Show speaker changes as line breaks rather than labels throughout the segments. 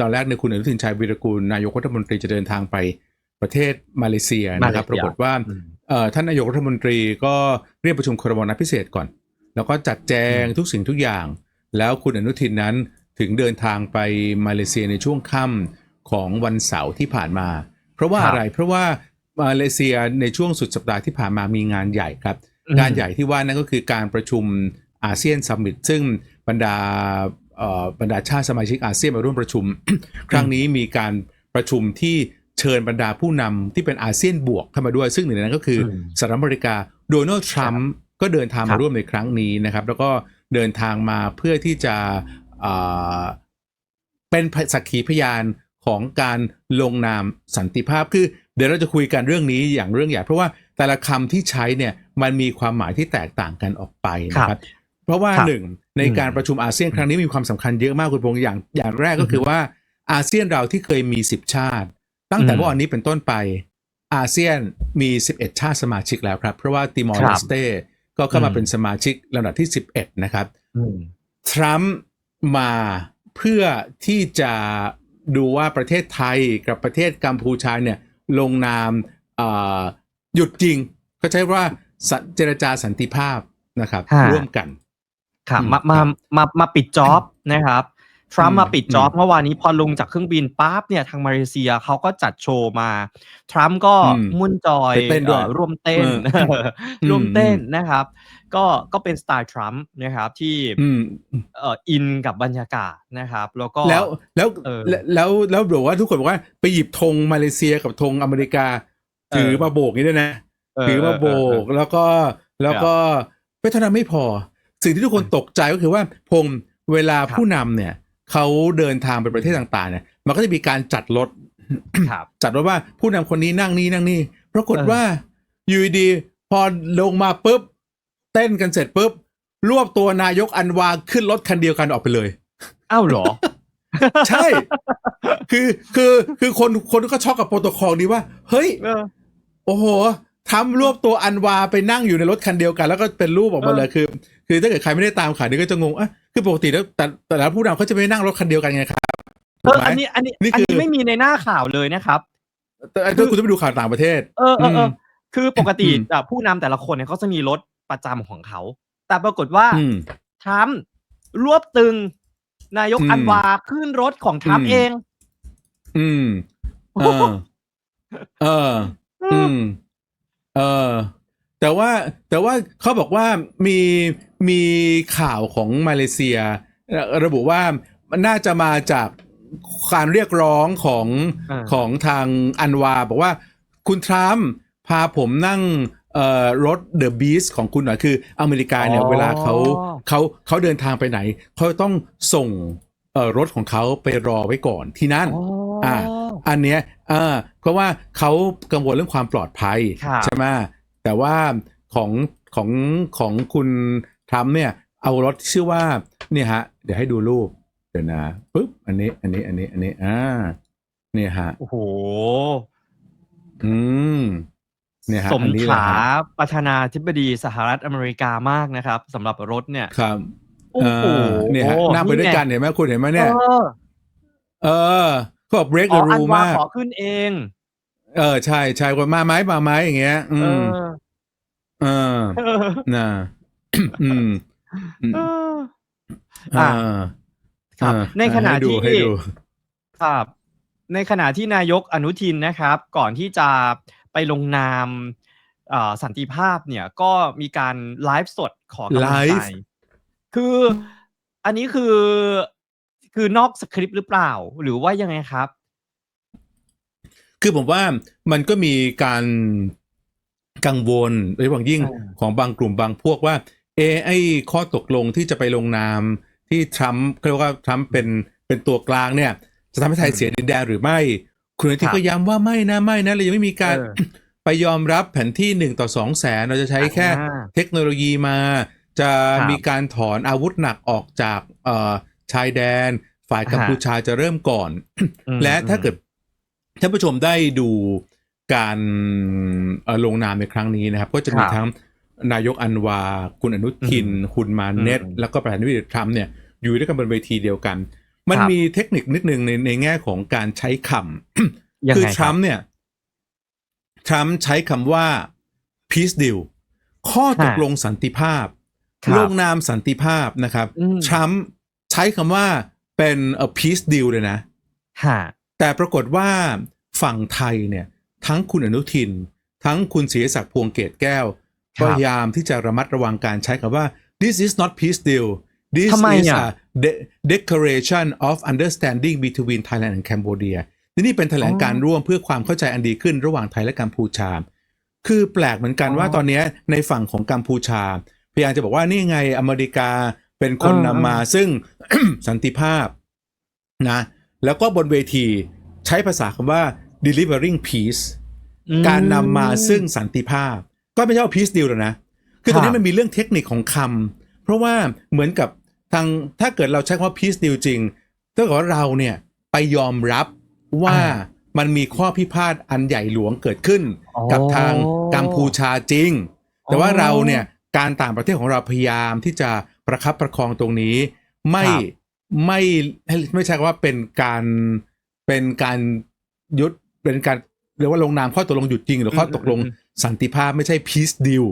ตอนแรกในยคุณอนุทินชาญวีรกูลนายกรัฐมนตรีจะเดินทางไปประเทศมาเลเซียนะครับ
มาเลเซีย
ปรากฏว่า
อืม
เอ่อท่านนายกรัฐมนตรีก็เรียกประชุมครมนัดพิเศษก่อน แล้วก็จัดแจงทุกสิ่งทุกอย่าง แล้วคุณอนุทินนั้นถึงเดินทางไปมาเลเซียในช่วงค่ำของวันเสาร์ที่ผ่านมา เพราะว่า
ครับ
อะไรเพราะว่ามาเลเซียในช่วงสุดสัปดาห์ที่ผ่านมามีงานใหญ่ครับ
อืม
งานใหญ่ที่ว่านั่นก็คือการประชุมอาเซียนซัมมิตซึ่งบรรดาเอ่อ บรรดาชาติสมาชิกอาเซียนมาร่วมประชุม ครั้งนี้มีการประชุมที่เชิญบรรดาผู้นำที่เป็นอาเซียนบวกเข้ามาด้วย ซึ่งหนึ่งในนั้นก็คืออ
ม
สหรัฐอเมริกาโดนัลด์ทรัมป์ก็เดินทาง
ครั
มา
บ
ร่วมในครั้งนี้นะครับ แล้วก็เดินทางมาเพื่อที่จะเอ่อเป็นสักขีพยานของการลงนามสันติภาพคือ เดี๋ยวเราจะคุยกันเรื่องนี้อย่างเรื่องใหญ่เพราะว่าแต่ละคำที่ใช้เนี่ยมันมีความหมายที่แตกต่างกันออกไปนะครับ เพราะว่า
ครับ
หนึ่งในการประชุมอาเซียนครั้งนี้มีความสำคัญเยอะมากคุณพงษ์อย่างอย่างแรกก็คือว่าอาเซียนเราที่เคยมี10ชาติ ตั้งแต่
อืม
เมื่อวานนี้เป็นต้นไปอาเซียนมี 11 ชาติสมาชิกแล้วครับ เพราะว่าติมอร์
ครั
เล
บ
สเตก็เข้ามา
อืม
เป็นสมาชิกลำดับที่ 11 นะครับ
อืม
ทรัมป์มาเพื่อที่จะดูว่าประเทศไทยกับประเทศกัมพูชาเนี่ย ลงนามเอ่อหยุดจริง ก็ใช้ว่าสเจรจาสันติภาพนะครับ
ฮะ
ร่วมกัน
ครับ
อืม
มามา
ครับ
มามาปิดจ็อบนะครับทรัม
อื
ป์
ม
มาปิดจ็อบ
อืม
เมื่อวานนี้พอลงจากเครื่องบินปั๊บเนี่ยทางมาเลเซียเขาก็จัดโชว์มา ทรัมป์ก็
อืม
มุ่นจอย
ไปเต้นด้วย
อ่อร่วมเต้น
เออ
ร่วมเต้น
อืม
นะครับ ก็ก็เป็นสไตล์ทรัมป์นะครับที่
อืม
เอ่ออินกับบรรยากาศนะครับ แล้วก็
แล้วแล้ว
เออ
แล้วแล้วแล้วบอกว่าทุกคนบอกว่าไปหยิบธงมาเลเซียกับธงอเมริกา
เออ
ถือมาโบกนี่ด้วยนะ
เออ
ถือมาโบกแล้วก็แล้วก็ไม่เท่านั้นไม่พอ สิ่งที่ทุกคนตกใจก็คือว่าพงษ์เวลา
ครับ
ผู้นำเนี่ยเขาเดินทางไปประเทศต่างๆเนี่ย มันก็จะมีการจัดรถ
ครับ
จัดรถว่าผู้นำคนนี้นั่งนี่นั่งนี่ปรากฏ
เออ
ว่าอยู่ดีๆพอลงมาปุ๊บ เต้นกันเสร็จปุ๊บ รวบตัวนายกอันวาขึ้นรถคันเดียวกันออกไปเลย
อ้าวเหรอ
ใช่ คือคือคือคนคนก็ช็อกกับโปรโตคอลนี้ว่า เฮ้ย
เออ
โอ้โหทำรวบตัวอันวาไปนั่งอยู่ในรถคันเดียวกัน แล้วก็เป็นรูปออกมาเลยคือ คือถ้าเกิดใครไม่ได้ตามข่าวนี้ก็จะงงอะคือปกติแล้วแต่แต่ละผู้นำเขาจะไม่นั่งรถคันเดียวกันไงครับ
เออ
ถูกไหม
อันนี้อันนี้
นี่
อัน
คือ
นี้ไม่มีในหน้าข่าวเลยนะครับ
แต่ถ้าคุณจะไปดูข่าวต่างประเทศ
เออเออเออ
ม
คือปกติ
อืม
อะผู้นำแต่ละคนเนี่ยเขาจะมีรถประจำของเขา แต่ปรากฏว่า
อืม
ทรัมป์รวบตึงนายก
อืม
อันวาขึ้นรถของทรัมป์
อืม
เอง
อืม เออ เออ อืม เออ แต่ว่าแต่ว่าเขาบอกว่ามี มีข่าวของมาเลเซียเอ่อระบุว่ามันน่าจะมาจากการเรียกร้องของ
อ่า
ของทางอันวา บอกว่าคุณทรัมป์พาผมนั่งเอ่อรถเดอะบีสของคุณหน่อยคืออเมริกาเนี่ย
อ๋อ
เวลาเขาเขาเขาเดินทางไปไหนเขาต้องส่งเอ่อรถของเขาไปรอไว้ก่อนที่นั่น
อ๋อ
อ่าอันเนี้ยเออเพราะว่าเขากังวลเรื่องความปลอดภัย
ครับ
ใช่ไหมแต่ว่าของของของคุณ ทรัมป์เนี่ยเอารถที่ชื่อว่าเนี่ยฮะ เดี๋ยวให้ดูรูป เดี๋ยวนะปุ๊บอันนี้ อันนี้อันนี้ อันนี้อ่าเนี่ยฮะ
โอ้โห
อืมเนี่ยฮะ
สม
อันนี้แหละ
ขา
ฮะ
ประธานาธิบดีสหรัฐอเมริกามากนะครับสำหรับรถเนี่ย
ครับ
โอ้โห
เออเนี่ยฮะนั่งไปด้วยกันเห็นไหมคุณเห็นไหมเนี่ย
เออ
เออเขาบอก break
อ๋
the
ออัน
rule
วามา
ก
ขอขึ้นเอง
เออ ใช่ใช่ว่ามาไหมมาไหมอย่างเงี้ย อื
เอ
ม
อ
เออ
เออ
น่ะ อืมอืม
เออ
อ่า
ครับ
อ่า
ในขณะ
ให้ดู
ที่
ให้ดู
ครับ ในขณะที่นายกอนุทินนะครับ ก่อนที่จะไปลงนามเอ่อสันติภาพเนี่ยก็มีการไลฟ์สดขอกำลัง
ไล
ใจ
ฟ์
คืออันนี้คือคือนอกสคริปต์หรือเปล่า หรือว่ายังไงครับ
คือผมว่ามันก็มีการกังวลโดยเฉพาะยิ่ง
อ่า
ของบางกลุ่มบางพวกว่า เอะไอ้ข้อตกลงที่จะไปลงนามที่ทรัมป์เขาเรียกว่าทรัมป์เป็นเป็นตัวกลางเนี่ย จะทำให้ไทยเสียดินแดนหรือไม่ คุณอนุทินก็ย้ำว่าไม่นะไม่นะเรายังไม่มีการ
เออ
ไปยอมรับแผนที่หนึ่งต่อสองแสนเราจะใช้แค่
อ่า
เทคโนโลยีมา จะ
ครับ
มีการถอนอาวุธหนักออกจากเอ่อชายแดน ฝ่ายกัมพูชาจะเริ่มก่อน
อืม
และถ้าเกิดท่านผู้ชมได้ดูการเอ่อลงนามในครั้งนี้นะครับ ก็จะมี
ครับ
ทั้ง นายกอันวา คุณอนุทิน คุณมาเน็ต
อืม
แล้วก็ประธานาธิบดีทรัมป์เนี่ยอยู่ด้วยกันบนเวทีเดียวกัน มัน
ครับ
มีเทคนิคนิดนึงในในแง่ของการใช้คำ
ยัง
คือ
ไง
ทรัมป์เนี่ยทรัมป์ใช้คำว่า peace deal ข้อตกลงสันติภาพ
ครับ
ลงนามสันติภาพนะครับ
อืม
ทรัมป์ใช้คำว่าเป็น a peace deal เลยนะ
ฮะ
แต่ปรากฏว่าฝั่งไทยเนี่ย ทั้งคุณอนุทิน ทั้งคุณศรีศักดิ์พวงเกตแก้ว
ครับ
พยายามที่จะระมัดระวังการใช้คำว่า this is not peace deal this
ทำไม
is
อะ
a de- declaration of understanding between Thailand and Cambodia นี่นี่เป็นแถลงการร่วมเพื่อความเข้าใจอันดีขึ้นระหว่างไทยและกัมพูชา คือแปลกเหมือนกัน
อ๋อ
ว่าตอนเนี้ยในฝั่งของกัมพูชา พยายามจะบอกว่านี่ไงอเมริกาเป็นคน
เออนำ
มาซึ่งสันติภาพนะ แล้วก็บนเวทีใช้ภาษาคำว่า delivering peace
อืม
การนำมาซึ่งสันติภาพ ก็ไม่ใช่ว่า peace deal หรอกนะ คือตรงนี้มันมีเรื่องเทคนิคของคำเพราะว่าเหมือนกับทางถ้าเกิดเราใช้คำว่า peace deal จริงถ้าเกิดว่าเราเนี่ยไปยอมรับว่า
อ่า
มันมีข้อพิพาทอันใหญ่หลวงเกิดขึ้น
อ๋อ
กับทางกัมพูชาจริง แต่ว่า
อ๋อ
เราเนี่ยการต่างประเทศของเราพยายามที่จะประคับประคองตรงนี้ ไม่
ครับ
ไม่ไม่ใช่ว่าเป็นการเป็นการยุดเป็นการเรียกว่าลงนามข้อตกลงหยุดจริง หรือข้อตกลง
อืมอืม
สันติภาพไม่ใช่ peace deal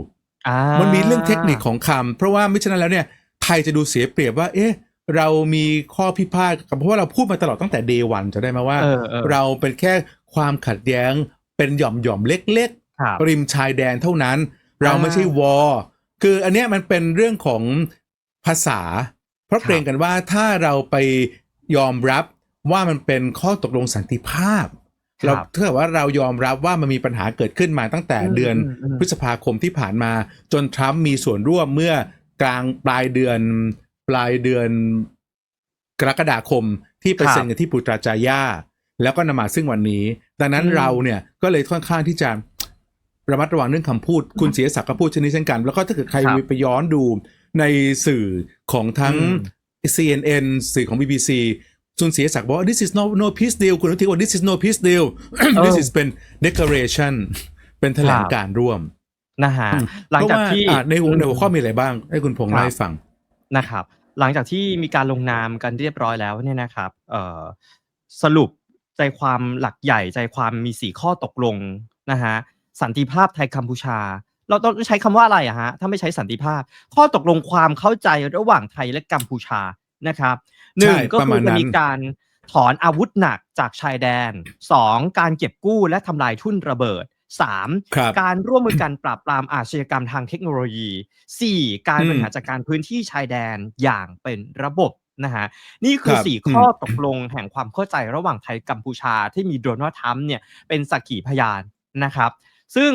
อ่า
มันมีเรื่องเทคนิคของคำเพราะว่าไม่ฉะนั้นแล้วเนี่ยไทยจะดูเสียเปรียบว่า เอ๊ะ เรามีข้อพิพาทกับเพราะว่าเราพูดมาตลอดตั้งแต่ day one จะได้ไหมว่า
เออเออ
เราเป็นแค่ความขัดแย้งเป็นหย่อมหย่อมๆเล็ก
ครับ
ๆริมชายแดนเท่านั้น เรา
อ่า
ไม่ใช่วอร์คืออันเนี้ยมันเป็นเรื่องของภาษา เพราะ
ครับ
เกรงกันว่าถ้าเราไปยอมรับว่ามันเป็นข้อตกลงสันติภาพ เรา
ครับ
ถ้าเกิดว่าเรายอมรับว่ามันมีปัญหาเกิดขึ้นมาตั้งแต่
อืม
เดือน
อืมอืม
พฤษภาคมที่ผ่านมา จนทรัมป์มีส่วนร่วมเมื่อกลางปลายเดือนปลายเดือนกรกฎาคมที่ไป
ครับ
เซ็นกันที่ปูตราจายาแล้วก็นำมาซึ่งวันนี้ ดังนั้น
อืม
เราเนี่ยก็เลยค่อนข้างที่จะระมัดระวังเรื่องคำพูด คุณเสียศักดิ์ก็พูดเช่นนี้เช่นกัน แล้วก็ถ้าเกิดใคร
ครับ
ไปย้อนดูในสื่อของทั้ง
อืม
CNN สื่อของ BBC ซุนเสียศักดิ์บอกว่า this is no no peace deal คุณอนุทินบอกว่า this is no peace deal this is เป็น declaration เป็นแถลงการณ์ร่วม
นะฮะ
อืม
หลังจากที่
เพระว่อะในหัวในหัวข้อมีอะไรบ้าง ให้คุณพงษ์
ครับ
เล่าให้ฟัง
นะครับ หลังจากที่มีการลงนามกันเรียบร้อยแล้วเนี่ยนะครับเอ่อสรุปใจความหลักใหญ่ใจความมีสี่ข้อตกลงนะฮะสันติภาพไทยกัมพูชา เราต้องใช้คำว่าอะไรอะฮะถ้าไม่ใช้สันติภาพ ข้อตกลงความเข้าใจระหว่างไทยและกัมพูชานะครับ หนึ่ง
ใช่
ก็
ประ
คื
มา
อ
ณ
จะ
นั้น
มีการถอนอาวุธหนักจากชายแดนสองการเก็บกู้และทำลายทุ่นระเบิดสาม
ครับ
การร่วมมือกันปราบปรามอาชญากรรมทางเทคโนโลยี 4. การ
อืม
บริหารจัดการพื้นที่ชายแดนอย่างเป็นระบบนะฮะนี่คือ
ครับ
สี่
อืม
ข้อตกลงแห่งความเข้าใจระหว่างไทยกัมพูชาที่มีโดนัลด์ทรัมป์เนี่ยเป็นสักขีพยานนะครับ ซึ่ง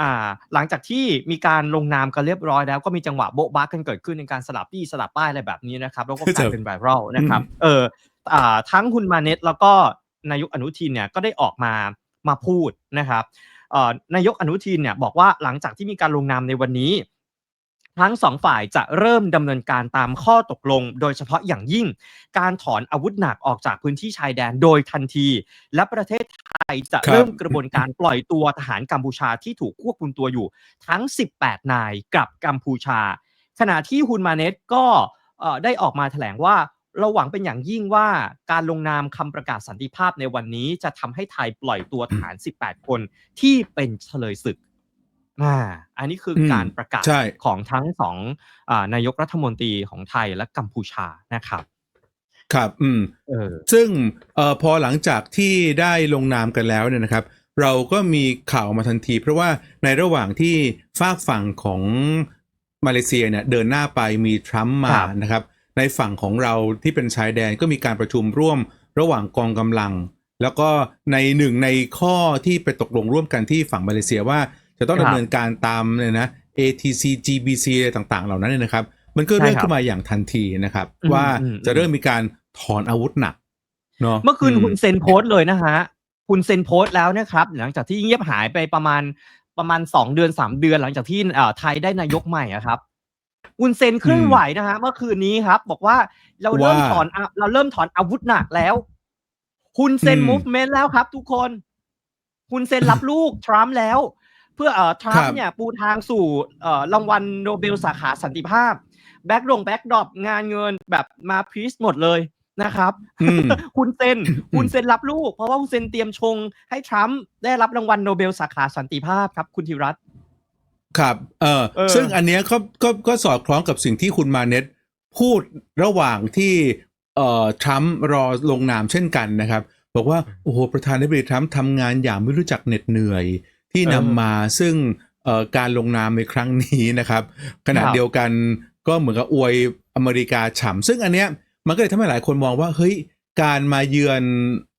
อ่าหลังจากที่มีการลงนามกันเรียบร้อยแล้วก็มีจังหวะโบ๊ะบ้ากันเกิดขึ้นในการสลับปี้สลับป้ายอะไรแบบนี้นะครับแล้วก็กลายเป็นไวรัลนะครับเอออ่าทั้งคุณมาเน็ตแล้วก็นายกอนุทินเนี่ยก็ได้ออกมามาพูดนะครับเอ่อนายกอนุทินเนี่ยบอกว่าหลังจากที่มีการลงนามในวันนี้ ทั้งสองฝ่ายจะเริ่มดำเนินการตามข้อตกลง โดยเฉพาะอย่างยิ่ง การถอนอาวุธหนักออกจากพื้นที่ชายแดนโดยทันที และประเทศไทยจะ
ร
เริ่มกระบวนการปล่อยตัวทหารกัมพูชาที่ถูกควบคุมตัวอยู่ ทั้ง 18 นายกลับกัมพูชา ขณะที่ฮุนมาเนตก็ได้ออกมาแถลงว่าเราหวังเป็นอย่างยิ่งว่าการลงนามคำประกาศสันติภาพในวันนี้จะทำให้ไทยปล่อยตัวทหาร 18 คนที่เป็นเฉลยศึก อ่าอันนี้คืออ
ม
การประกาศ
ใช่
ของทั้งสองอานายกรัฐมนตรีของไทยและกัมพูชานะครับ
ครับ อืม
เออ
ซึ่งเอ่อพอหลังจากที่ได้ลงนามกันแล้วเนี่ยนะครับ เราก็มีข่าวมาทันที เพราะว่าในระหว่างที่ฝากฝั่งของมาเลเซียเนี่ยเดินหน้าไปมีทรัมป์มา
ครับ
นะครับ ในฝั่งของเราที่เป็นชายแดนก็มีการประชุมร่วมระหว่างกองกำลัง แล้วก็ในหนึ่งในข้อที่ไปตกลงร่วมกันที่ฝั่งมาเลเซียว่า จะต้อง
ครับ
ดำเนินการตามเนี่ยนะ ATC GBC อะไรต่าง ๆ เหล่านั้นเนี่ยนะครับ มันก็เริ่ม
ใช่ครับ
ขึ้นมาอย่างทันทีนะครับ
อืม
ว่า
อืม
จะเริ่มมีการถอนอาวุธหนักเนาะ
เมื่อคืน
ม
คุณเซนโพสต์เลยนะฮะคุณเซนโพสต์แล้วนะครับ หลังจากที่เงียบหายไปประมาณประมาณสองเดือนสามเดือนหลังจากที่เอ่อไทยได้นายกใหม่อะครับคุณเซนเคลื่อนไหวนะฮะเมื่อคืนนี้ครับ บอกว่าเราเริ่ม
ว่า
ถอนอาเราเริ่มถอนอาวุธหนักแล้วคุณเซน
อืม
มูฟเมนต์แล้วครับ ทุกคน คุณเซนรับลูกทรัมป์แล้ว เพื่อเอ่อทรัม
ครั
ป์
บ
เนี่ยปูทางสู่เอ่อรางวัลโนเบลสาขาสันติภาพ แบ็กดงแบ็กดรอปงานเงินแบบมาพีซหมดเลยนะครับ
อืม
คุณเซน คุณเซนรับลูก เพราะว่าคุณเซนเตรียมชงให้ทรัมป์ได้รับรางวัลโนเบลสาขาสันติภาพครับ คุณธีรัตน์
ครับ เออ
เออ
ซึ่งอันเนี้ยก็ก็ก็สอดคล้องกับสิ่งที่คุณมาเน็ตพูดระหว่างที่เอ่อทรัมป์รอลงนามเช่นกันนะครับ บอกว่า โอ้โห ประธานาธิบดีทรัมป์ทำงานอย่างไม่รู้จักเหน็ดเหนื่อย ที่นำมาซึ่งเอ่อการลงนามในครั้งนี้นะครับ ขณะ
ครับ
เดียวกันก็เหมือนกับอวยอเมริกาฉ่ำซึ่งอันเนี้ยมันก็เลยทำให้หลายคนมองว่าเฮ้ยการมาเยือน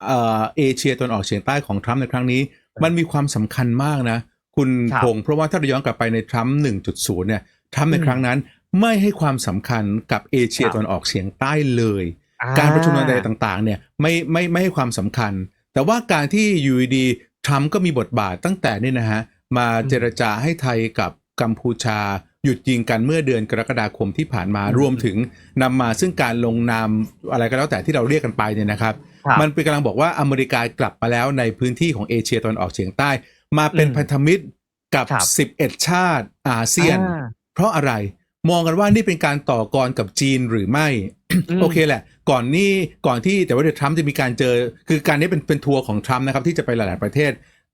เอ่อเอเชียตะวันออกเฉียงใต้ของทรัมป์ในครั้งนี้ มันมีความสำคัญมากนะ คุณ
ครับ
พงศ์เพราะว่าถ้าเราย้อนกลับไปในทรัมป์1.0 เนี่ยทรัมป์ใน
อืม
ครั้งนั้นไม่ให้ความสำคัญกับเอเชีย
ครับ
ตะวันออกเฉียงใต้เลย
อ่
การประชุมใดๆต่างๆเนี่ยไม่ไม่ไม่ให้ความสำคัญ แต่ว่าการที่อยู่ดีๆ ทรัมป์ก็มีบทบาทตั้งแต่นี่นะฮะมาเจรจาให้ไทยกับกัมพูชา หยุดยิงกันเมื่อเดือนกรกฎาคมที่ผ่านมา
อืม
รวมถึงนำมาซึ่งการลงนามอะไรก็แล้วแต่ที่เราเรียกกันไปเนี่ยนะครับ
ครับ
มันเป็นกำลังบอกว่าอเมริกากลับมาแล้วในพื้นที่ของเอเชียตะวันออกเฉียงใต้ มาเป็น
อืม
พันธมิตรกับ
ครับ
11 ชาติอาเซียน
อ่า
เพราะอะไรมองกันว่านี่เป็นการต่อกรกับจีนหรือไม่
อืม
โอเคแหละ ก่อนนี้ก่อนที่แต่ว่าเดี๋ยวทรัมป์จะมีการเจอ คือการนี้เป็นเป็นทัวร์ของทรัมป์นะครับที่จะไปหลาย ๆ ประเทศ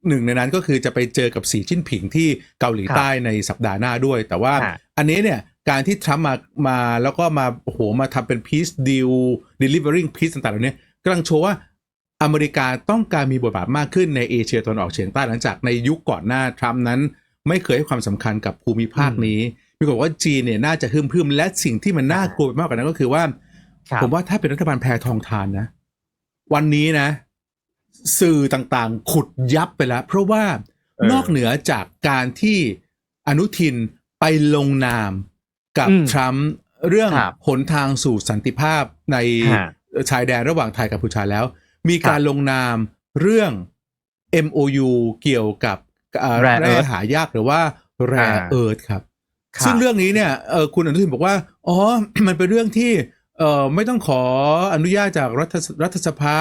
หนึ่งในนั้นก็คือจะไปเจอกับสีจิ้นผิงที่เกาหลีใต้ในสัปดาห์หน้าด้วย แต่ว่า
ฮะ
อันนี้เนี่ยการที่ทรัมป์มามาแล้วก็มาโอ้โหมาทำเป็น peace deal delivering peace ต่างๆเหล่านี้กำลังโชว์ว่าอเมริกาต้องการมีบทบาทมากขึ้นในเอเชียตะวันออกเฉียงใต้หลังจากในยุคก่อนหน้าทรัมป์นั้น ไม่เคยให้ความสำคัญกับภูมิภาคนี้มีคนบอกว่าจีนเนี่ยน่าจะฮึมพึมๆและสิ่งที่มันน่ากลัวไปมากกว่านั้นก็คือว่า
ครับ
ผมว่าถ้าเป็นรัฐบาลแพทองทานนะ วันนี้นะ สื่อต่างๆ ขุดยับไปแล้ว เพราะว่า
เออน
อกเหนือจากการที่อนุทินไปลงนามกับ
อืม
ทรัมป์เรื่อง
ครับ
หนทางสู่สันติภาพใน
ฮะ
ชายแดนระหว่างไทยกับกัมพูชาแล้ว มีการ
ครับ
ลงนามเรื่อง MOU เกี่ยวกับเอ่อ
Rare
แร่
Earth
หายากหรือว่า Rare
อ่า
Earth ครับ
ครับ
ซึ่งเรื่องนี้เนี่ยเออคุณอนุทินบอกว่า อ๋อ มันเป็นเรื่องที่ เออไม่ต้องขออนุญาตจากรัฐสรัฐสภา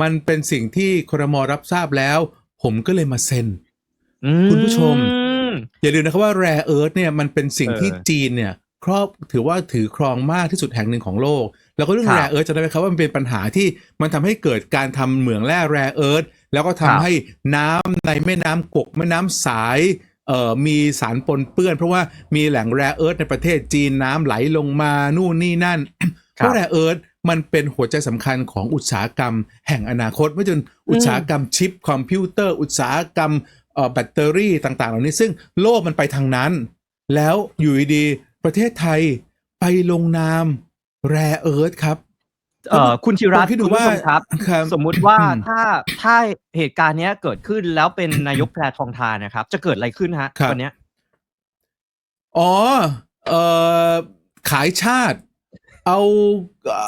มันเป็นสิ่งที่ครมรับทราบแล้ว ผมก็เลยมาเซ็นคุณผู้ชม
อืม
อย่าลืมนะครับว่า Rare Earth เนี่ยมันเป็นสิ่ง
เออ
ที่จีนเนี่ย ครอบถือว่าถือครองมากที่สุดแห่งหนึ่งของโลก แล้วก็เรื่อง
ครับ
Rare Earth จะได้ไหมครับว่ามันเป็นปัญหาที่มันทำให้เกิดการทำเหมืองแร่ Rare Earth แล้วก็ทำ
ครับ
ให้น้ำในแม่น้ำกกแม่น้ำสายเอ่อมีสารปนเปื้อน เพราะว่ามีแหล่ง Rare Earth ในประเทศจีนน้ำไหลลงมานู่นนี่นั่น เพราะ Rare Earth มันเป็นหัวใจสำคัญของอุตสาหกรรมแห่งอนาคตไม่จนอุตสาหกรรมชิปคอมพิวเตอร์ อุตสาหกรรมเอ่อแบตเตอรี่ต่าง ๆ เหล่านี้ซึ่งโลกมันไปทางนั้น แล้วอยู่ดีๆประเทศไทยไปลงนาม Rare Earth ครับ
เอ่อคุณธีรัต
ผมคิด
น์
ดู
คุณผู้ชม
ว่า
ครับ
ครับ
สมมุติว่า
อืม
ถ้าถ้าเหตุการณ์เนี้ยเกิดขึ้นแล้วเป็นนายกแพทองทานนะครับ จะเกิดอะไรขึ้นฮะ
ครับ
วันเนี้ย
อ๋อเอ่อขายชาติ เอา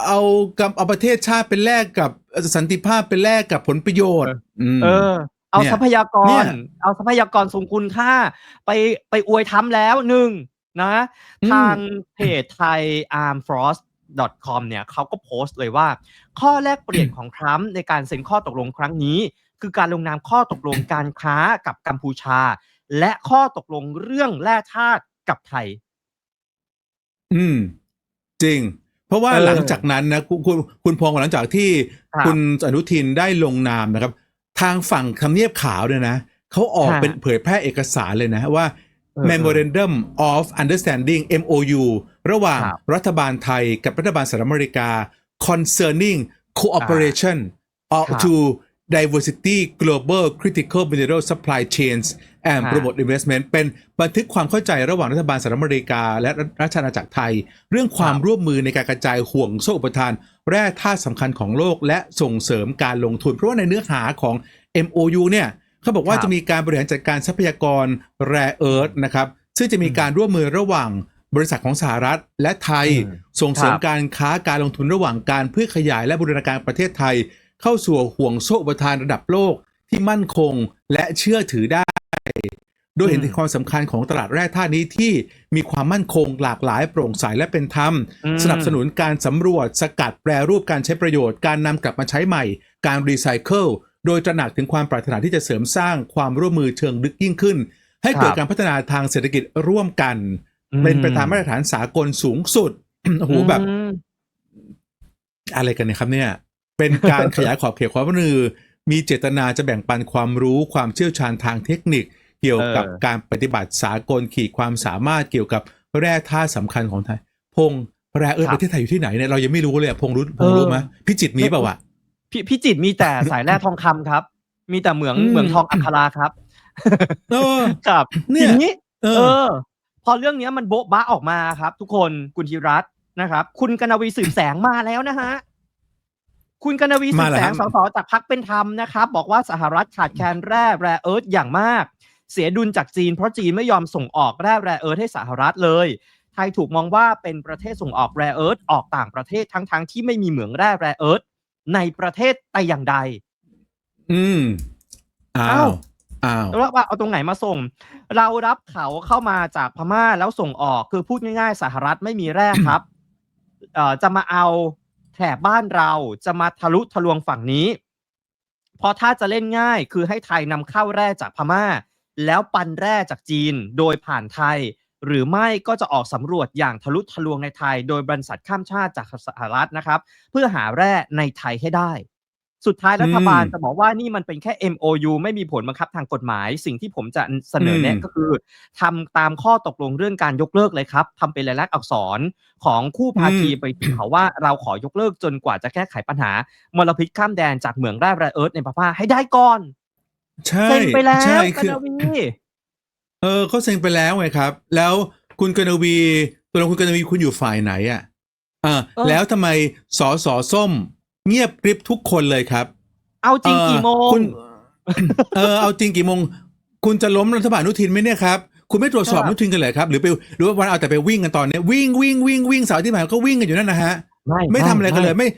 เอากับเอาประเทศชาติเป็นแลกกับสันติภาพเป็นแลกกับผลประโยชน์ม
เออเอา
เนี่ย
ทรัพยาก
เนี่
ร
ย
เอาทรัพยากรทรงคุณค่า ไปไปอวยทำแล้วหนึ่งนะ
อืม
ทางเพจไทย armfrost com เนี่ยเขาก็โพสต์เลยว่า ข้อแลกเปลี่ยนของทรัมป์ในการเซ็นข้อตกลงครั้งนี้ คือการลงนามข้อตกลงการค้ากับกัมพูชา และข้อตกลงเรื่องแร่ธาตุกับไทย
อืม จริง เพราะว่า
เออ
หลังจากนั้นนะคุณคุณคุณพงศ์หลังจากที่
ครับ
คุณอนุทินได้ลงนามนะครับ ทางฝั่งทำเนียบขาวเนี่ยนะเขาออก
ฮะ
เป็นเผยแพร่เอกสารเลยนะว่า
เออ
Memorandum of Understanding MOU ระหว่าง
ครับ
รัฐบาลไทยกับรัฐบาลสหรัฐอเมริกา concerning cooperation of
ครับ
to diversity global critical mineral supply chains and
ฮะ
promote investment เป็นบันทึกความเข้าใจระหว่างรัฐบาลสหรัฐอเมริกา และรัฐอาณาจักรไทย เรื่องความ
ครับ
ร่วมมือในการกระจายห่วงโซ่อุปทาน แร่ธาตุสำคัญของโลกและส่งเสริมการลงทุน เพราะว่าในเนื้อหาของ MOU เนี่ยเขาบอกว่า
ครับ
จะมีการบริหารจัดการทรัพยากร Rare Earth นะครับซึ่งจะมีการร่วมมือระหว่างบริษัทของสหรัฐและไทย
อืม
ส่งเสริม
ครับ
การค้าการลงทุนระหว่างการเพื่อขยายและบูรณาการประเทศไทย เข้าสู่ห่วงโซ่อุปทานระดับโลกที่มั่นคงและเชื่อถือได้ โดยเห็นถึงความสำคัญของตลาดแร่ธาตุนี้ที่มีความมั่นคงหลากหลายโปร่งใสและเป็นธรรม
อืม
สนับสนุนการสำรวจ สกัดแปรรูปการใช้ประโยชน์การนำกลับมาใช้ใหม่ การรีไซเคิลโดยตระหนักถึงความปรารถนาที่จะเสริมสร้างความร่วมมือเชิงลึกยิ่งขึ้น ให้เกิด
ครับ
การพัฒนาทางเศรษฐกิจร่วมกัน
อืม
เป็นไปตามมาตรฐานสากลสูงสุดโอ้โหแบบ
อืม
อะไรกันเนี่ยครับเนี่ย เป็นการขยายขอบเขตความร่วมมือ มีเจตนาจะแบ่งปันความรู้ความเชี่ยวชาญทางเทคนิค เกี่ยวกับ
เออ
การปฏิบัติสากลขีดความสามารถเกี่ยวกับแร่ธาตุสำคัญของไทย พงษ์แร่เออประเทศไทยอยู่ที่ไหนเนี่ยเรายังไม่รู้เลยอะพงษ์รู้พงษ์รู้ไหมพิจิตรมีเปล่าวะ
พี่พี่จิตรมีแต่สายแร่ทองคำครับ มีแต่เหมือง
อืม
เหมืองทองอัคราครับ
เออ
ครับ
เนี่ย
ทีนี้
เอ
เอ
อ
อ พอเรื่องเนี้ยมันโบ๊ะบ้าออกมาครับ ทุกคนคุณธีรัตน์นะครับ คุณกนวีสืบแสงมาแล้วนะฮะ คุณกนวีสื
มา
บ
เหรอ
แส
ครั
ง
บ
สสจากพักเป็นธรรมนะครับ บอกว่าสหรัฐขาดแคลนแร่แร่เอิร์ธอย่างมาก เสียดุลจากจีนเพราะจีนไม่ยอมส่งออกแร่แร่เอิร์ธให้สหรัฐเลย ไทยถูกมองว่าเป็นประเทศส่งออกแร่เอิร์ธออกต่างประเทศทั้งๆที่ไม่มีเหมืองแร่แร่เอิร์ธในประเทศแต่อย่างใด
อืม อ้า
อ้าว ว
อ้าว
แล้วว่าเอาตรงไหนมาส่ง เรารับเขาเข้ามาจากพม่าแล้วส่งออกคือพูดง่ายๆสหรัฐไม่มีแร่ครับ เอ่อจะมาเอา แถบบ้านเราจะมาทะลุทะลวงฝั่งนี้ เพราะถ้าจะเล่นง่ายคือให้ไทยนำเข้าแร่จากพม่า แล้วปันแร่จากจีนโดยผ่านไทย หรือไม่ก็จะออกสำรวจอย่างทะลุทะลวงในไทย โดยบริษัทข้ามชาติจากสหรัฐนะครับ เพื่อหาแร่ในไทยให้ได้ สุดท้ายรัฐบาล
อืม
จะบอกว่านี่มันเป็นแค่ MOU ไม่มีผลบังคับทางกฎหมาย สิ่งที่ผมจะเสนอแนะ
อืม
ก็คือทำตามข้อตกลงเรื่องการยกเลิกเลยครับทำเป็นลายลักษณ์อักษรของคู่ภาคีไปถึงเขาว่าเราขอยกเลิกจนกว่าจะแก้ไขปัญหามลพิษข้ามแดนจากเหมืองแร่แร่เอิร์ธในพม่าให้ได้ก่อน
ใช่
เซ็นไปแล้ว
ใช่
ก
คือ
นวี
เออเขาเซ็งไปแล้วไงครับ แล้วคุณกนวีตัวเราคุณกนวีคุณอยู่ฝ่ายไหนอะอ่า
เออ
แล้วทำไมสอสอส้ม เงียบกริบทุกคนเลยครับ
เอาจริงกี่โมง
คุณเออเอาจริงกี่โมง คุณจะล้มรัฐบาลอนุทินไหมเนี่ยครับคุณไม่ตรวจสอบ
ครับ
อนุทินกันเลยครับ หรือไปหรือว่าวันเอาแต่ไปวิ่งกันตอนเนี้ยวิ่งวิ่งวิ่งวิ่งเสาร์ที่ผ่านมาก็วิ่งกันอยู่นั่นนะฮะไม่ทำอะไรกันเลยไม่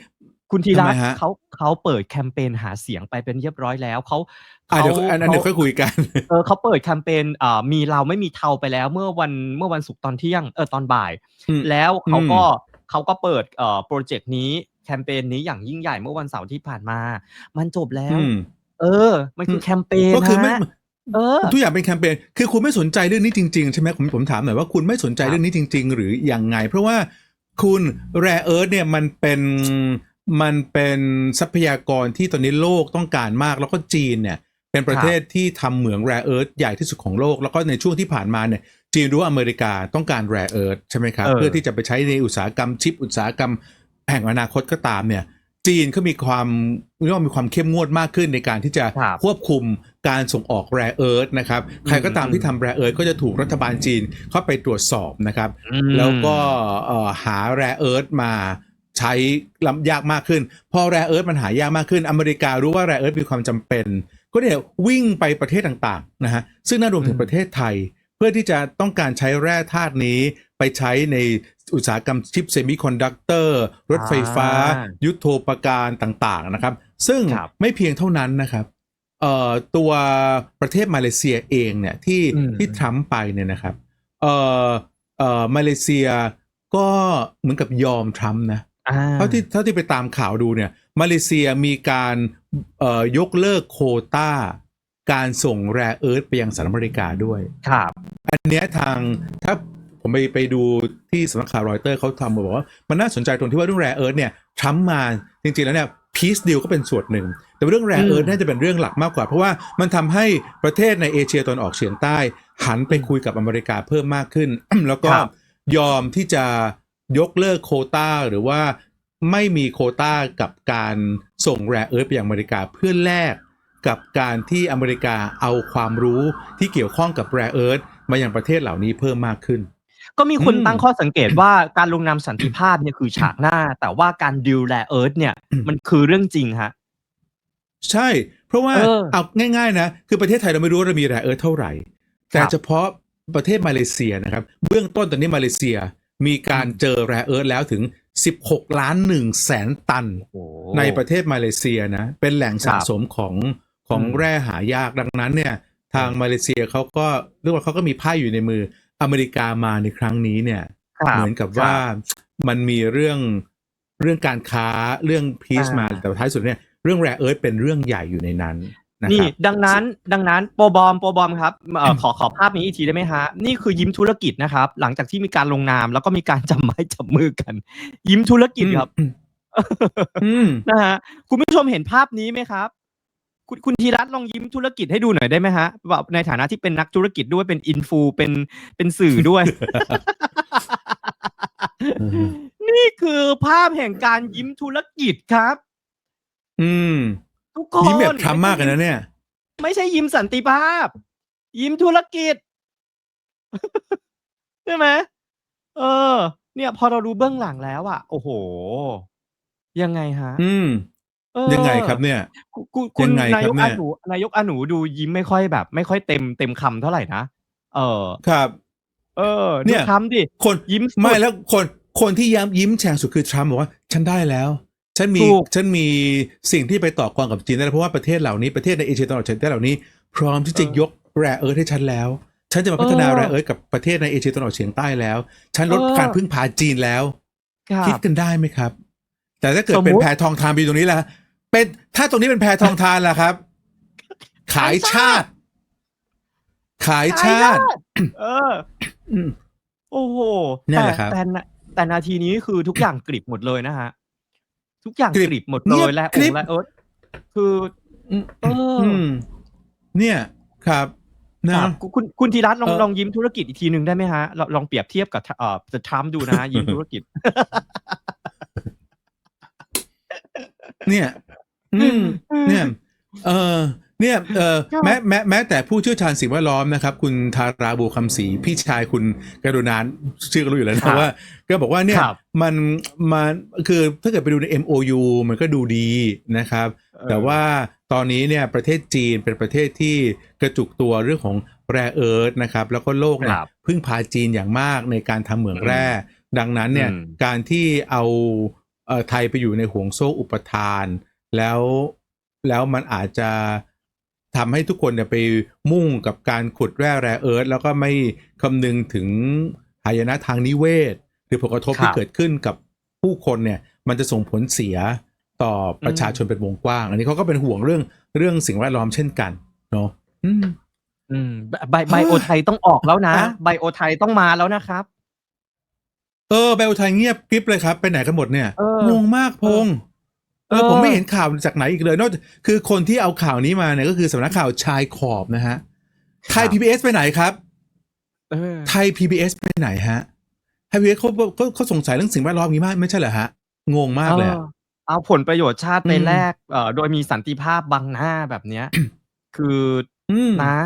คุณธีรัต
ทำไม
น์
ฮะ
เขาเขาเปิดแคมเปญหาเสียงไปเป็นเรียบร้อยแล้วเขา
อะเดี๋ยวอันนั้นเดี๋ยวค่อยคุยกัน
เออเขาเปิดแคมเปญอ่ามีเราไม่มีเทาไปแล้ว เมื่อวันเมื่อวันศุกร์ตอนเที่ยงเออตอนบ่าย
อืม
แล้วเขา
อืม
ก็เขาก็เปิดเอ่อโปรเจกต์นี้ แคมเปญนี้อย่างยิ่งใหญ่เมื่อวันเสาร์ที่ผ่านมา มันจบแล้ว
อืม
เออ มันคือแคมเปญ
ก็คือไม่
นะเออ
ทุกอย่างเป็นแคมเปญคือคุณไม่สนใจเรื่องนี้จริงๆใช่ไหมผมผมถามหน่อยว่าคุณไม่สนใจ
ครับ
เรื่องนี้จริง ๆ หรือยังไง เพราะว่าคุณแรเอิร์ธเนี่ยมันเป็นมันเป็นทรัพยากรที่ตอนนี้โลกต้องการมากแล้วก็จีนเนี่ยเป็นประเทศที่ทำเหมืองแรเอิร์ธใหญ่ที่สุดของโลก แล้วก็ในช่วงที่ผ่านมาเนี่ยจีนรู้ว่าอเมริกาต้องการแรเอิร์ธใช่ไหมครับ
เออ
เพื่อที่จะไปใช้ในอุตสาหกรรมชิปอุตสาหกรรม แห่งอนาคตก็ตามเนี่ย จีนเขามีความเรียกว่ามีความเข้มงวดมากขึ้นในการที่จะ
ครับ
ควบคุมการส่งออกแรเอิร์ธนะครับ ใครก็ตามที่ทำแรเอิร์ธก็จะถูกรัฐบาลจีนเข้าไปตรวจสอบนะครับ
อืม
แล้วก็เอ่อหาแรเอิร์ธมาใช้ลำยากมากขึ้น พอแรเอิร์ธมันหายากมากขึ้น อเมริการู้ว่าแรเอิร์ธมีความจำเป็น ก็เนี่ยวิ่งไปประเทศต่างๆนะฮะซึ่งน่ารวมถึงประเทศไทย เพื่อที่จะต้องการใช้แร่ธาตุนี้ ไปใช้ในอุตสาหกรรมชิปเซมิคอนดักเตอร์ รถไฟฟ้า
อ่า
ยุทโธปการต่างๆนะครับ ซึ่ง
ครับ
ไม่เพียงเท่านั้นนะครับเอ่อตัวประเทศมาเลเซียเองเนี่ยที่
อืม
ที่ทรัมป์ไปเนี่ยนะครับเอ่อเอ่อมาเลเซียก็เหมือนกับยอมทรัมป์นะ
อ่า
เท่าที่เท่าที่ไปตามข่าวดูเนี่ยมาเลเซียมีการเอ่อยกเลิกโควต้า การส่งแรเอิร์ธไปยังสหรัฐอเมริกาด้วย
ครับ
อันเนี้ยทางถ้า ผมไปไปดูที่สำนักข่าวรอยเตอร์เขาทำมาบอกว่า มันน่าสนใจตรงที่ว่าเรื่องแรเอิร์ธเนี่ยทรัมป์มาจริงๆแล้วเนี่ยพีซดีลก็เป็นส่วนหนึ่ง แต่เรื่องแรเอิร์ธ
อืม
น่าจะเป็นเรื่องหลักมากกว่า เพราะว่ามันทำให้ประเทศในเอเชียตอนออกเฉียงใต้ หันไปคุยกับอเมริกาเพิ่มมากขึ้น แล้วก็
ครับ
ยอมที่จะยกเลิกโควต้าหรือว่าไม่มีโควต้ากับการส่งแรเอิร์ธไปยังอเมริกาเพื่อแลกกับการที่อเมริกาเอาความรู้ที่เกี่ยวข้องกับแรเอิร์ธมายังประเทศเหล่านี้เพิ่มมากขึ้น
ก็มีคน
อืม
ตั้งข้อสังเกตว่าการลงนามสันติภาพเนี่ยคือฉากหน้า แต่ว่าการดิวแลเอิร์ธเนี่ย
อืม
มันคือเรื่องจริงฮะ
ใช่ เพราะว่า
เออ
เอาง่าย ๆ นะ คือประเทศไทยเราไม่รู้ว่าเรามีแร่เอิร์ธเท่าไหร่ แต่
ครับ
เฉพาะประเทศมาเลเซียนะครับ เบื้องต้นตอนนี้มาเลเซียมีการเจอแร่เอิร์ธแล้วถึง 16 ล้าน1แสนตัน
โอ้
ในประเทศมาเลเซียนะ เป็นแหล่งสะสมของของ
อืม
แร่หายากดังนั้นเนี่ย ทางมาเลเซียเขาก็เรียกว่าเขาก็มีไพ่อยู่ในมือ อเมริกามาในครั้งนี้เนี่ย
ครับ
เหมือนกับว่ามันมีเรื่องเรื่องการค้าเรื่องพีซ
อ่าม
มาแต่ท้ายสุดเนี่ยเรื่องแรเอิร์ธเป็นเรื่องใหญ่อยู่ในนั้นนะค
นี่
รับ
ดังนั้นดังนั้นโปรบอมโปรบอมครับเอ่อขอขอภาพนี้อีกทีได้ไหมฮะ นี่คือยิ้มธุรกิจนะครับ หลังจากที่มีการลงนาม แล้วก็มีการจับไม้จับมือกัน ยิ้มธุรกิจครับ
อืมอืม
นะฮะคุณผู้ชมเห็นภาพนี้ไหมครับ คุณคุณธีรัตน์ลองยิ้มธุรกิจให้ดูหน่อยได้ไหมฮะแบบในฐานะที่เป็นนักธุรกิจด้วยเป็นอินฟูเป็นเป็นสื่อด้วย
อืม
นี่คือภาพแห่งการยิ้มธุรกิจครับ
อืม
ทุกคน
ยิ้มแบบทรัมป์มากเลยนะเนี่ย
ไม่ใช่ยิ้มสันติภาพ ยิ้มธุรกิจใช่ไหมเออ เนี่ย พอเราดูเบื้องหลังแล้วอะโอ้โห ยังไงฮะ
อืม
เออ
ยังไงครับเนี่ย
คุณคุณคุณ
ยังไง
นายก
ครับเนี่
อาย หนูนายกอาหนูดูยิ้มไม่ค่อยแบบ ไม่ค่อยเต็มเต็มคำเท่าไหร่นะเออ
ครับ
เออ
เนี่
ดู
ย
ทำดิ
คน
ยิ้มสุด
ไม่แล้วคนคนที่ย้ำยิ้มแฉ่งสุดคือทรัมป์บอกว่า ฉันได้แล้ว ฉันมี
ถูก
ฉันมีสิ่งที่ไปต่อกรกับจีนได้แล้วเพราะว่าประเทศเหล่านี้ประเทศในเอเชียตะวันออกเฉียงใต้เหล่านี้ พร้อมที่จะยกแร่เอิร์ธให้ฉันแล้ว ฉันจะมาพัฒนาแร่เอิร์ธกับประเทศในเอเชียตะวันออกเฉียงใต้แล้ว ฉันลดการพึ่งพาจีนแล้ว
ครั
คิด
บ
กันได้ไหมครับ แต่ถ้าเกิด
สมมุติ
เป็นแพทองทานไปอยู่ตรงนี้ล่ะ เป็นถ้าตรงนี้เป็นแพทองทานล่ะครับ ขายชาติ ขายชาติ
เออ
อืม
โอ้โห
นั่น
แต่
แหละครับ
แต่นาแต่นาทีนี้คือทุกอย่างกริบหมดเลยนะฮะ ทุกอย่าง
กริบ
กริบหมด
เงี
เลย
บ
และ
กริ
อบงค์และเอิร์ธคือ
อืม
เอออ
อืมเนี่ยครับ
ค
นะ
รับคุณคุณคุณธีรัตน์ลอง
เออ
ลองยิ้มธุรกิจอีกทีหนึ่งได้ไหมฮะลองลองเปรียบเทียบกับเอ่อจะทรัมป์ดูนะฮะยิ้มธุรกิจ
เนี่ย อืมเนี่ยเออเนี่ยเออ
ครับ
แม้แม้แม้แต่ผู้เชี่ยวชาญสิ่งแวดล้อมนะครับ คุณทาราบูคำศรีพี่ชายคุณกรุณานชื่อก็รู้อยู่แล้ว
ครั
นะ
บ
ว่า ก็บอกว่าเนี่ย
ครับ
มันมันคือถ้าเกิดไปดูใน MOU มันก็ดูดีนะครับ แต่ว่าตอนนี้เนี่ยประเทศจีนเป็นประเทศที่กระจุกตัวเรื่องของแร่เอิร์ธนะครับ แล้วก็โลกเนี่ย
ครับ
พึ่งพาจีนอย่างมากในการทำเหมืองแร่ ดังนั้นเนี่ย
อืม
การที่เอาเอ่อไทยไปอยู่ในห่วงโซ่อุปทาน แล้วแล้วมันอาจจะทำให้ทุกคนเนี่ยไปมุ่งกับการขุดแร่แร่เอิร์ธแล้วก็ไม่คำนึงถึงหายนะทางนิเวศ หรือผลกระทบ
ครับ
ที่เกิดขึ้นกับผู้คนเนี่ย มันจะส่งผลเสียต่อประชาชนเป็นวงกว้าง อันนี้เขาก็เป็นห่วงเรื่องเรื่องสิ่งแวดล้อมเช่นกันเนาะอืม
อืมไบไบไบโอไทยต้องออกแล้วนะ
อะ
ไบโอไทยต้องมาแล้วนะครับ
เออไบโอไทยเงียบกริบเลยครับ ไปไหนกันหมดเนี่ย
เออ
งงมากพงษ์ เออ
เออ
ผมไม่เห็นข่าวจากไหนอีกเลยนอกจากคือคนที่เอาข่าวนี้มาเนี่ยก็คือสำนักข่าวชายขอบนะฮะไทย PBS ไปไหนครับ
เออ
ไทย PBS ไปไหนฮะไทย PBS เขาเขาเขาสงสัยเรื่องสิ่งแวดล้อมอย่างนี้มากไม่ใช่เหรอฮะ งงมากเลยอะ
ออเอาผลประโยชน์ชาติไป
อืม
แลกเอ่อโดยมีสันติภาพบังหน้าแบบเนี้ย คือ
อืม
นะ